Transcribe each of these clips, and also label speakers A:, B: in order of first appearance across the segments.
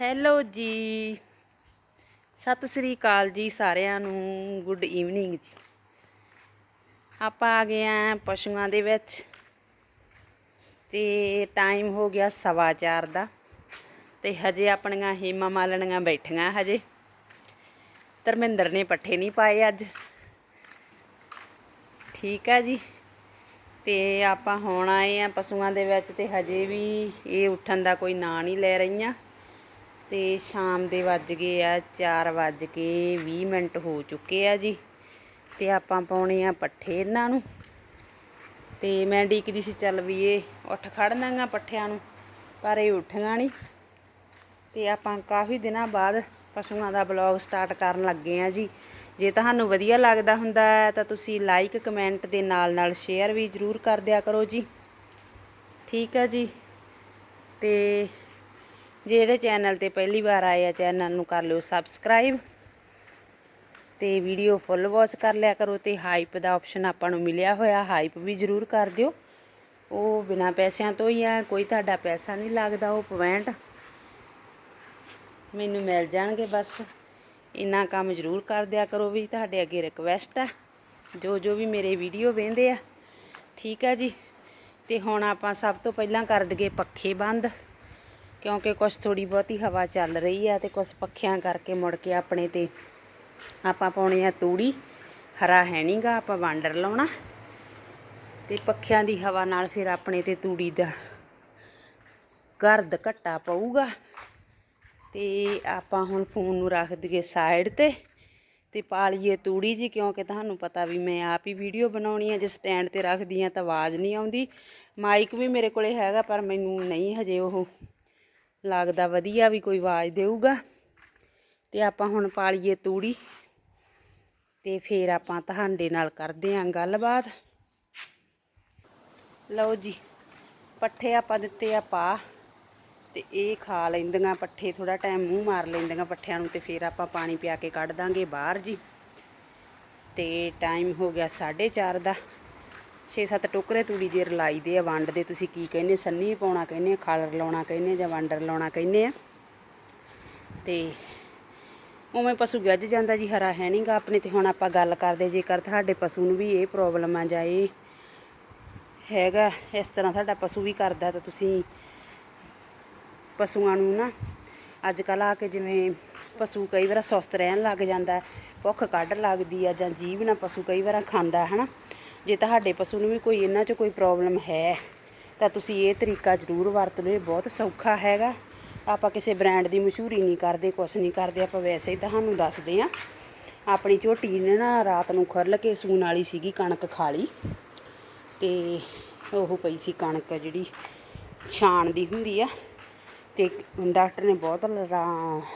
A: Hello ਜੀ। ਸਤਿ ਸ੍ਰੀ ਅਕਾਲ ਜੀ ਸਾਰਿਆਂ ਨੂੰ। ਗੁੱਡ ਈਵਨਿੰਗ ਜੀ। ਆਪਾਂ ਆ ਗਏ ਆ ਪਸ਼ੂਆਂ ਦੇ ਵਿੱਚ। ਤੇ ਟਾਈਮ ਹੋ ਗਿਆ ਸਵਾ ਚਾਰ ਦਾ। ਤੇ ਹਜੇ ਆਪਣੀਆਂ ਹੀਮਾ ਮਾਲਣੀਆਂ ਬੈਠੀਆਂ ਹਜੇ। ਧਰਮਿੰਦਰ ਨੇ ਪੱਠੇ ਨਹੀਂ ਪਾਏ ਅੱਜ। ਠੀਕ ਆ ਜੀ। ਤੇ ਆਪਾਂ ਹੁਣ ਆਏ ਆ ਪਸ਼ੂਆਂ ਦੇ ਵਿੱਚ ਤੇ ਹਜੇ ਵੀ ਇਹ ਉੱਠਣ ਦਾ ਕੋਈ ਨਾਂ ਨਹੀਂ ਲੈ ਰਹੀਆਂ। ਤੇ ਸ਼ਾਮ ਦੇ ਵੱਜ ਗਏ ਆ 4 ਵੱਜ ਕੇ 20 ਮਿੰਟ ਹੋ ਚੁੱਕੇ ਆ ਜੀ। ਤੇ ਆਪਾਂ ਪਾਉਣੇ ਆ ਪੱਠੇ ਇਹਨਾਂ ਨੂੰ। ਤੇ ਮੈਂ ਡੀਕਦੀ ਸੀ, ਚੱਲ ਵੀ ਇਹ ਉੱਠ ਖੜਨਾਂਗਾ ਪੱਠਿਆਂ ਨੂੰ, ਪਰ ਇਹ ਉੱਠੀਆਂ ਨਹੀਂ। ਤੇ ਆਪਾਂ ਕਾਫੀ ਦਿਨਾਂ ਬਾਅਦ ਪਸ਼ੂਆਂ ਦਾ ਬਲੌਗ ਸਟਾਰਟ ਕਰਨ ਲੱਗੇ ਆ ਜੀ। ਜੇ ਤੁਹਾਨੂੰ ਵਧੀਆ ਲੱਗਦਾ ਹੁੰਦਾ ਹੈ, ਤਾਂ ਤੁਸੀਂ ਲਾਈਕ, ਕਮੈਂਟ ਦੇ ਨਾਲ ਨਾਲ ਸ਼ੇਅਰ ਵੀ ਜ਼ਰੂਰ ਕਰ ਦਿਆ ਕਰੋ ਜੀ। ਠੀਕ ਆ ਜੀ। ਤੇ ਜਿਹੜੇ ਚੈਨਲ ਤੇ ਪਹਿਲੀ ਵਾਰ ਆਏ ਆ, ਚੈਨਲ ਨੂੰ ਕਰ ਲਿਓ ਸਬਸਕ੍ਰਾਈਬ ਤੇ ਵੀਡੀਓ ਫੁੱਲ ਵਾਚ ਕਰ ਲਿਆ ਕਰੋ ਤੇ ਹਾਈਪ ਦਾ ਆਪਸ਼ਨ ਆਪਾਂ ਨੂੰ ਮਿਲਿਆ ਹੋਇਆ ਹਾਈਪ ਵੀ ਜ਼ਰੂਰ ਕਰ ਦਿਓ। ਉਹ ਬਿਨਾ ਪੈਸਿਆਂ ਤੋਂ ਹੀ ਆ, ਕੋਈ ਤੁਹਾਡਾ ਪੈਸਾ ਨਹੀਂ ਲੱਗਦਾ, ਉਹ ਪੁਆਇੰਟ ਮੈਨੂੰ ਮਿਲ ਜਾਣਗੇ ਬਸ। ਇੰਨਾ ਕੰਮ ਜ਼ਰੂਰ ਕਰ ਦਿਆ ਕਰੋ ਵੀ ਤੁਹਾਡੇ ਅੱਗੇ ਰਿਕਵੈਸਟ ਆ। ਜੋ ਜੋ ਵੀ ਮੇਰੇ ਵੀਡੀਓ ਵੇਂਦੇ ਆ। ਠੀਕ ਆ ਜੀ। ਤੇ ਹੁਣ ਆਪਾਂ ਸਭ ਤੋਂ ਪਹਿਲਾਂ ਕਰ ਦਈਏ ਪੱਖੇ ਬੰਦ। ਕਿਉਂਕਿ ਕੁਝ ਥੋੜੀ ਬਹੁਤੀ ਹਵਾ ਚੱਲ ਰਹੀ ਆ ਤੇ ਕੁਝ ਪੱਖਿਆਂ ਕਰਕੇ ਮੁੜ ਕੇ ਆਪਣੇ ਤੇ ਆਪਾਂ ਪਾਉਣੇ ਆ ਤੂੜੀ। ਹਰਾ ਹੈ ਨਹੀਂਗਾ ਆਪਾਂ ਵਾਂਡਰ ਲਾਉਣਾ। ਤੇ ਪੱਖਿਆਂ ਦੀ ਹਵਾ ਨਾਲ ਫਿਰ ਆਪਣੇ ਤੇ ਤੂੜੀ ਦਾ ਗਰਦ ਘਟਾ ਪਊਗਾ। ਤੇ ਆਪਾਂ ਹੁਣ ਫੋਨ ਨੂੰ ਰੱਖ ਦਈਏ ਸਾਈਡ ਤੇ ਤੇ ਪਾ ਲਈਏ ਤੂੜੀ ਜੀ, ਕਿਉਂਕਿ ਤੁਹਾਨੂੰ ਪਤਾ ਵੀ ਮੈਂ ਆਪ ਹੀ ਵੀਡੀਓ ਬਣਾਉਣੀ ਹੈ ਜੇ ਸਟੈਂਡ ਤੇ ਰੱਖਦੀ ਆ ਤਾਂ ਆਵਾਜ਼ ਨਹੀਂ ਆਉਂਦੀ। ਮਾਈਕ ਵੀ ਮੇਰੇ ਕੋਲੇ ਹੈਗਾ, ਪਰ ਮੈਨੂੰ ਨਹੀਂ ਹਜੇ ਉਹ ਲੱਗਦਾ ਵਧੀਆ ਵੀ ਕੋਈ ਆਵਾਜ਼ ਦੇਊਗਾ। ਤੇ ਆਪਾਂ ਹੁਣ ਪਾ ਲਈਏ ਤੂੜੀ ਤੇ ਫੇਰ ਆਪਾਂ ਤੁਹਾਡੇ ਨਾਲ ਕਰਦੇ ਆਂ ਗੱਲਬਾਤ। ਲਓ ਜੀ, ਪੱਠੇ ਆਪਾਂ ਦਿੱਤੇ ਆ ਪਾ ਤੇ ਇਹ ਖਾ ਲੈਂਦੀਆਂ ਪੱਠੇ ਥੋੜਾ ਟਾਈਮ ਮੂੰਹ ਮਾਰ ਲੈਂਦੀਆਂ ਪੱਠਿਆਂ ਨੂੰ ਤੇ ਫਿਰ ਆਪਾਂ ਪਾਣੀ ਪਿਆ ਕੇ ਕੱਢ ਦਾਂਗੇ ਬਾਹਰ ਜੀ। ਤੇ ਟਾਈਮ ਹੋ ਗਿਆ 4:30 ਦਾ। 6-7 ਟੋਕਰੇ ਤੂੜੀ ਜੇ ਰਲਾਈ ਦੇ ਆ, ਵੰਡ ਦੇ। ਤੁਸੀਂ ਕੀ ਕਹਿੰਦੇ, ਸੰਨੀ ਪਾਉਣਾ ਕਹਿੰਦੇ ਖਾਲਰ ਲਾਉਣਾ ਕਹਿੰਦੇ ਜਾਂ ਵੰਡਰ ਲਾਉਣਾ ਕਹਿੰਦੇ ਆ। ਤੇ ਉਵੇਂ ਪਸ਼ੂ ਗੱਜ ਜਾਂਦਾ ਜੀ, ਹਰਾ ਹੈ ਨਹੀਂਗਾ ਆਪਣੇ ਤੇ। ਹੁਣ ਆਪਾਂ ਗੱਲ ਕਰਦੇ, ਜੇਕਰ ਤੁਹਾਡੇ ਪਸ਼ੂ ਨੂੰ ਵੀ ਇਹ ਪ੍ਰੋਬਲਮ ਆ ਜਾਂ ਇਹ ਹੈਗਾ, ਇਸ ਤਰ੍ਹਾਂ ਸਾਡਾ ਪਸ਼ੂ ਵੀ ਕਰਦਾ, ਤਾਂ ਤੁਸੀਂ ਪਸ਼ੂਆਂ ਨੂੰ ਨਾ ਅੱਜ ਕੱਲ ਆ ਕੇ ਜਿਵੇਂ ਪਸ਼ੂ ਕਈ ਵਾਰ ਸੁਸਤ ਰਹਿਣ ਲੱਗ ਜਾਂਦਾ, ਭੁੱਖ ਕੱਢ ਲੱਗਦੀ ਆ ਜਾਂ ਜੀਭ ਨਾਲ ਪਸ਼ੂ ਕਈ ਵਾਰ ਖਾਂਦਾ, ਹਨਾ? ਜੇ ਤੁਹਾਡੇ ਪਸ਼ੂ ਨੂੰ ਵੀ ਕੋਈ ਇਹਨਾਂ 'ਚ ਕੋਈ ਪ੍ਰੋਬਲਮ ਹੈ, ਤਾਂ ਤੁਸੀਂ ਇਹ ਤਰੀਕਾ ਜ਼ਰੂਰ ਵਰਤ ਲਓ, ਇਹ ਬਹੁਤ ਸੌਖਾ ਹੈਗਾ। ਆਪਾਂ ਕਿਸੇ ਬ੍ਰਾਂਡ ਦੀ ਮਸ਼ਹੂਰੀ ਨਹੀਂ ਕਰਦੇ, ਕੁਛ ਨਹੀਂ ਕਰਦੇ, ਆਪਾਂ ਵੈਸੇ ਹੀ ਤੁਹਾਨੂੰ ਦੱਸਦੇ ਆ ਆਪਣੀ ਝੋਟੀ ਨੇ ਨਾ ਰਾਤ ਨੂੰ ਖੁਰਲ ਕੇ ਸੂਣ ਵਾਲੀ ਸੀਗੀ ਕਣਕ ਖਾ ਲਈ ਤੇ ਉਹ ਪਈ ਸੀ ਕਣਕ ਜਿਹੜੀ ਛਾਣ ਦੀ ਹੁੰਦੀ ਆ, ਤੇ ਡਾਕਟਰ ਨੇ ਬਹੁਤ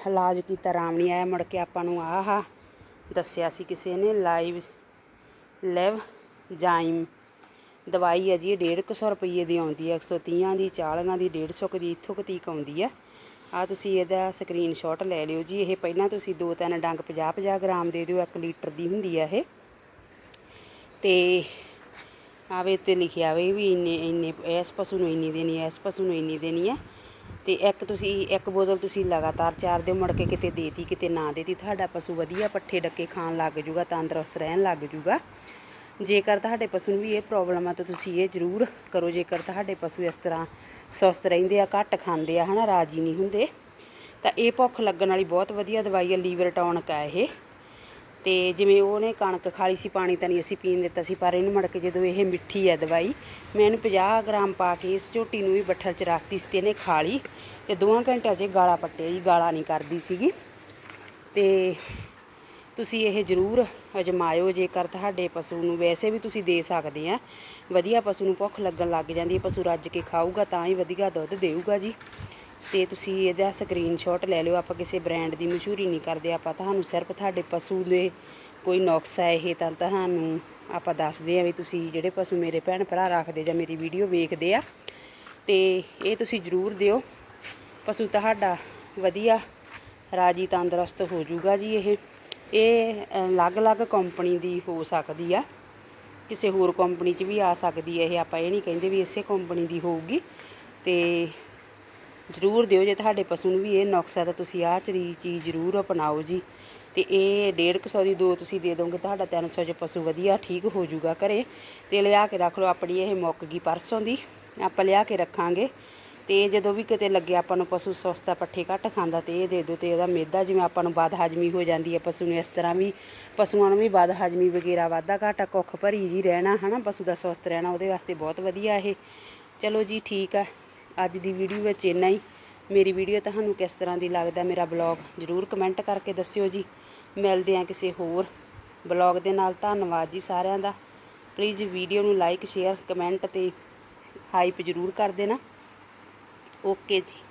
A: ਇਲਾਜ ਕੀਤਾ ਆਰਾਮ ਨਹੀਂ ਆਇਆ, ਮੁੜ ਕੇ ਆਪਾਂ ਨੂੰ ਆਹ ਦੱਸਿਆ ਸੀ ਕਿਸੇ ਨੇ ਲਾਈਵ ਲਿਵ ਜਾਇਮ ਦਵਾਈ ਹੈ ਜੀ ਇਹ 150 ਰੁਪਏ ਦੀ ਆਉਂਦੀ ਹੈ 130 ਦੀ 40 ਦੀ 150 ਦੀ, ਇੱਥੋਂ ਕੁ ਤੀਕ ਆਉਂਦੀ ਆ। ਆ ਤੁਸੀਂ ਇਹਦਾ ਸਕਰੀਨਸ਼ਾਟ ਲੈ ਲਿਓ ਜੀ। ਇਹ ਪਹਿਲਾਂ ਤੁਸੀਂ ਦੋ ਤਿੰਨ ਡੰਗ 50 50 ਗ੍ਰਾਮ ਦੇ ਦਿਓ 1 ਲੀਟਰ ਦੀ ਹੁੰਦੀ ਆ ਇਹ। ਤੇ ਆਵੇ ਉੱਤੇ ਲਿਖਿਆ ਵੇ ਵੀ ਇੰਨੇ ਇੰਨੇ, ਇਸ ਪਸ਼ੂ ਨੂੰ ਇੰਨੀ ਦੇਣੀ ਹੈ ਇਸ ਪਸ਼ੂ ਨੂੰ ਇੰਨੀ ਦੇਣੀ ਹੈ ਤੇ ਇੱਕ ਤੁਸੀਂ, ਇੱਕ ਬੋਤਲ ਤੁਸੀਂ ਲਗਾਤਾਰ ਚਾਰ ਦਿਓ, ਮੁੜ ਕੇ ਕਿਤੇ ਦੇਤੀ, ਕਿਤੇ ਨਾ ਦੇਤੀ। ਤੁਹਾਡਾ ਪਸ਼ੂ ਵਧੀਆ ਪੱਠੇ ਡੱਕੇ ਖਾਣ ਲੱਗ ਜੂਗਾ, ਤੰਦਰੁਸਤ ਰਹਿਣ ਲੱਗ ਜੂਗਾ। ਜੇਕਰ ਤੁਹਾਡੇ ਪਸ਼ੂ ਨੂੰ ਵੀ ਇਹ ਪ੍ਰੋਬਲਮ ਆ ਤਾਂ ਤੁਸੀਂ ਇਹ ਜ਼ਰੂਰ ਕਰੋ, ਜੇਕਰ ਤੁਹਾਡੇ ਪਸ਼ੂ ਇਸ ਤਰ੍ਹਾਂ ਸੁਸਤ ਰਹਿੰਦੇ ਆ, ਘੱਟ ਖਾਂਦੇ ਆ, ਹਨਾ, ਰਾਜੀ ਨਹੀਂ ਹੁੰਦੇ, ਤਾਂ ਇਹ ਭੁੱਖ ਲੱਗਣ ਵਾਲੀ ਬਹੁਤ ਵਧੀਆ ਦਵਾਈ ਆ, ਲੀਵਰ ਟੌਨਕ ਆ ਇਹ। ਤੇ ਜਿਵੇਂ ਉਹਨੇ ਕਣਕ ਖਾਲੀ ਸੀ, ਪਾਣੀ ਤਾਂ ਨਹੀਂ ਅਸੀਂ ਪੀਣ ਦਿੱਤਾ ਸੀ, ਪਰ ਇਹਨੂੰ ਮੜ ਕੇ ਜਦੋਂ ਇਹ ਮਿੱਠੀ ਹੈ ਦਵਾਈ, ਮੈਂ ਇਹਨੂੰ 50 ਗ੍ਰਾਮ ਪਾ ਕੇ ਇਸ ਝੋਟੀ ਨੂੰ ਵੀ ਬੱਠਲ 'ਚ ਰੱਖਤੀ ਸੀ ਤੇ ਇਹਨੇ ਖਾ ਲਈ ਤੇ ਦੋਵਾਂ ਘੰਟਿਆਂ 'ਚ ਇਹ ਗਾਲਾ ਪੱਟਿਆ ਜੀ, ਗਾਲਾ ਨਹੀਂ ਕਰਦੀ ਸੀਗੀ। ਤੇ ਤੁਸੀਂ ਇਹ ਜ਼ਰੂਰ ਅਜਮਾਇਓ ਜੇਕਰ ਤੁਹਾਡੇ ਪਸ਼ੂ ਨੂੰ ਵੈਸੇ ਵੀ ਤੁਸੀਂ ਦੇ ਸਕਦੇ ਆ। ਵਧੀਆ ਪਸ਼ੂ ਨੂੰ ਭੁੱਖ ਲੱਗਣ ਲੱਗ ਜਾਂਦੀ ਹੈ, ਪਸ਼ੂ ਰੱਜ ਕੇ ਖਾਊਗਾ ਤਾਂ ਹੀ ਵਧੀਆ ਦੁੱਧ ਦੇਊਗਾ ਜੀ। ਤੇ ਤੁਸੀਂ ਇਹਦਾ ਸਕਰੀਨਸ਼ਾਟ ਲੈ ਲਿਓ, ਆਪਾਂ ਕਿਸੇ ਬ੍ਰਾਂਡ ਦੀ ਮਸ਼ਹੂਰੀ ਨਹੀਂ ਕਰਦੇ, ਆਪਾਂ ਤੁਹਾਨੂੰ ਸਿਰਫ ਤੁਹਾਡੇ ਪਸ਼ੂ ਦੇ ਕੋਈ ਨੁਕਸ ਹੈ ਇਹ ਤਾਂ ਤੁਹਾਨੂੰ ਆਪਾਂ ਦੱਸਦੇ ਆ ਵੀ ਤੁਸੀਂ ਜਿਹੜੇ ਪਸ਼ੂ ਮੇਰੇ ਭੈਣ ਭਰਾ ਰੱਖਦੇ ਜਾਂ ਮੇਰੀ ਵੀਡੀਓ ਵੇਖਦੇ ਆ। ਤੇ ਇਹ ਤੁਸੀਂ ਜ਼ਰੂਰ ਦਿਓ। ਪਸ਼ੂ ਤੁਹਾਡਾ ਵਧੀਆ ਰਾਜੀ ਤੰਦਰੁਸਤ ਹੋ ਜਾਊਗਾ ਜੀ ਇਹ। ਇਹ ਅਲੱਗ-ਅਲੱਗ ਕੰਪਨੀ ਦੀ ਹੋ ਸਕਦੀ ਆ। ਕਿਸੇ ਹੋਰ ਕੰਪਨੀ 'ਚ ਵੀ ਆ ਸਕਦੀ ਹੈ ਇਹ, ਆਪਾਂ ਇਹ ਨਹੀਂ ਕਹਿੰਦੇ ਵੀ ਇਸੇ ਕੰਪਨੀ ਦੀ ਹੋਊਗੀ। ਤੇ ਜ਼ਰੂਰ ਦਿਓ, ਜੇ ਤੁਹਾਡੇ ਪਸ਼ੂ ਨੂੰ ਵੀ ਇਹ ਨੁਕਸ ਤਾਂ ਤੁਸੀਂ ਆਹ ਚਰੀ, ਚੀਜ਼ ਜ਼ਰੂਰ ਅਪਣਾਓ ਜੀ। ਤੇ ਇਹ 150 ਦੀ ਦੋ ਤੁਸੀਂ ਦੇ ਦੋਗੇ, ਤੁਹਾਡਾ 300 ਚ ਪਸ਼ੂ ਵਧੀਆ ਠੀਕ ਹੋ ਜਾਊਗਾ ਘਰੇ। ਤੇ ਲਿਆ ਕੇ ਰੱਖ ਲਓ, ਆਪਣੀ ਇਹ ਮੁੱਕ ਗਈ ਪਰਸੋਂ ਦੀ। ਆਪਾਂ ਲਿਆ ਕੇ ਰੱਖਾਂਗੇ। ਤੇ ਜਦੋਂ ਵੀ ਕਿਤੇ ਲੱਗੇ ਆਪਾਂ ਨੂੰ ਪਸ਼ੂ ਸਸਤਾ ਪੱਠੇ ਘੱਟ ਖਾਂਦਾ ਤੇ ਇਹ ਦੇ ਦਿਓ ਤੇ ਇਹਦਾ ਮੇਦਾ ਜਿਵੇਂ ਆਪਾਂ ਨੂੰ ਬਾਦ ਹਾਜ਼ਮੀ ਹੋ ਜਾਂਦੀ ਹੈ, ਪਸ਼ੂ ਨੂੰ ਇਸ ਤਰ੍ਹਾਂ ਵੀ, ਪਸ਼ੂਆਂ ਨੂੰ ਵੀ ਬਾਦ ਹਾਜ਼ਮੀ ਵਗੈਰਾ ਵਾਧਾ ਘਾਟਾ ਕੁੱਖ ਭਰੀ ਜੀ ਰਹਿਣਾ, ਹਨਾ, ਪਸ਼ੂ ਦਾ ਸਵਸਥ ਰਹਿਣਾ ਉਹਦੇ ਵਾਸਤੇ ਬਹੁਤ ਵਧੀਆ ਇਹ। ਚਲੋ ਜੀ ਠੀਕ ਆ, ਅੱਜ ਦੀ ਵੀਡੀਓ ਵਿੱਚ ਇੰਨਾ ਹੀ। ਮੇਰੀ ਵੀਡੀਓ ਤੁਹਾਨੂੰ ਕਿਸ ਤਰ੍ਹਾਂ ਦੀ ਲੱਗਦਾ, ਮੇਰਾ ਬਲੌਗ ਜਰੂਰ ਕਮੈਂਟ ਕਰਕੇ ਦੱਸਿਓ ਜੀ। ਮਿਲਦੇ ਆ ਕਿਸੇ ਹੋਰ ਬਲੌਗ ਦੇ ਨਾਲ, ਧੰਨਵਾਦ ਜੀ ਸਾਰਿਆਂ ਦਾ। ਪਲੀਜ਼ ਵੀਡੀਓ ਨੂੰ ਲਾਈਕ ਸ਼ੇਅਰ ਕਮੈਂਟ ਤੇ ਹਾਈਪ ਜਰੂਰ ਕਰ ਦੇਣਾ। ਓਕੇ ਜੀ